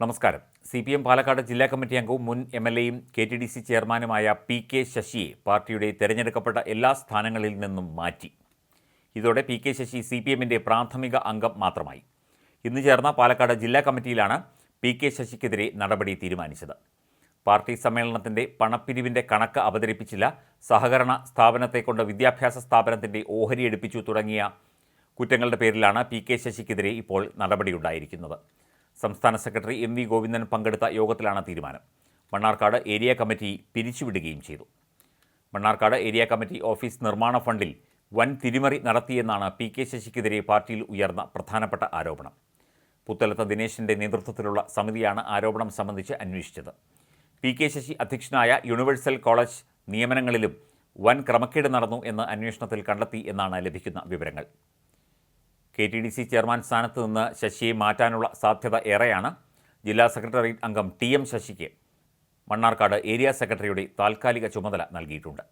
നമസ്കാരം. C P M Palakkad ജില്ലാ committee അംഗവും മുൻ എം എൽ എയും കെ ടി ഡി സി ചെയർമാനുമായ പി കെ ശശിയെ പാർട്ടിയുടെ തിരഞ്ഞെടുക്കപ്പെട്ട എല്ലാ സ്ഥാനങ്ങളിൽ നിന്നും മാറ്റി. ഇതോടെ P K Sasi C P എമ്മിന്റെ പ്രാഥമിക അംഗം മാത്രമായി. ഇന്ന് ചേർന്ന പാലക്കാട് ജില്ലാ കമ്മിറ്റിയിലാണ് പി കെ ശശിക്കെതിരെ നടപടി തീരുമാനിച്ചത്. പാർട്ടി സമ്മേളനത്തിന്റെ പണപ്പിരിവിന്റെ കണക്ക് അവതരിപ്പിച്ചില്ല സഹകരണ സ്ഥാപനത്തെക്കൊണ്ട് വിദ്യാഭ്യാസ സ്ഥാപനത്തിന്റെ ഓഹരി എടുപ്പിച്ചു തുടങ്ങിയ കുറ്റങ്ങളുടെ പേരിലാണ് പി കെ ശശിക്കെതിരെ ഇപ്പോൾ നടപടിയുണ്ടായിരിക്കുന്നത്. സംസ്ഥാന സെക്രട്ടറി എം വി ഗോവിന്ദൻ പങ്കെടുത്ത യോഗത്തിലാണ് തീരുമാനം. മണ്ണാർക്കാട് ഏരിയ കമ്മിറ്റി പിരിച്ചുവിടുകയും ചെയ്തു. മണ്ണാർക്കാട് ഏരിയ കമ്മിറ്റി ഓഫീസ് നിർമ്മാണ ഫണ്ടിൽ വൻ തിരിമറി നടത്തിയെന്നാണ് പി കെ ശശിക്കെതിരെ പാർട്ടിയിൽ ഉയർന്ന പ്രധാനപ്പെട്ട ആരോപണം. പുത്തലത്ത് ദിനേശിന്റെ നേതൃത്വത്തിലുള്ള സമിതിയാണ് ആരോപണം സംബന്ധിച്ച് അന്വേഷിച്ചത്. പി കെ ശശി അധ്യക്ഷനായ യൂണിവേഴ്സൽ കോളേജ് നിയമനങ്ങളിലും വൻ ക്രമക്കേട് നടന്നു എന്ന് അന്വേഷണത്തിൽ കണ്ടെത്തി എന്നാണ് ലഭിക്കുന്ന വിവരങ്ങൾ. K T D C chairman സ്ഥാനത്ത് നിന്ന് ശശിയെ മാറ്റാനുള്ള സാധ്യത ഏറെയാണ്. ജില്ലാ സെക്രട്ടേറിയറ്റ് അംഗം ടി എം ശശിക്ക് മണ്ണാർക്കാട് ഏരിയ സെക്രട്ടറിയുടെ താൽക്കാലിക ചുമതല നൽകിയിട്ടുണ്ട്.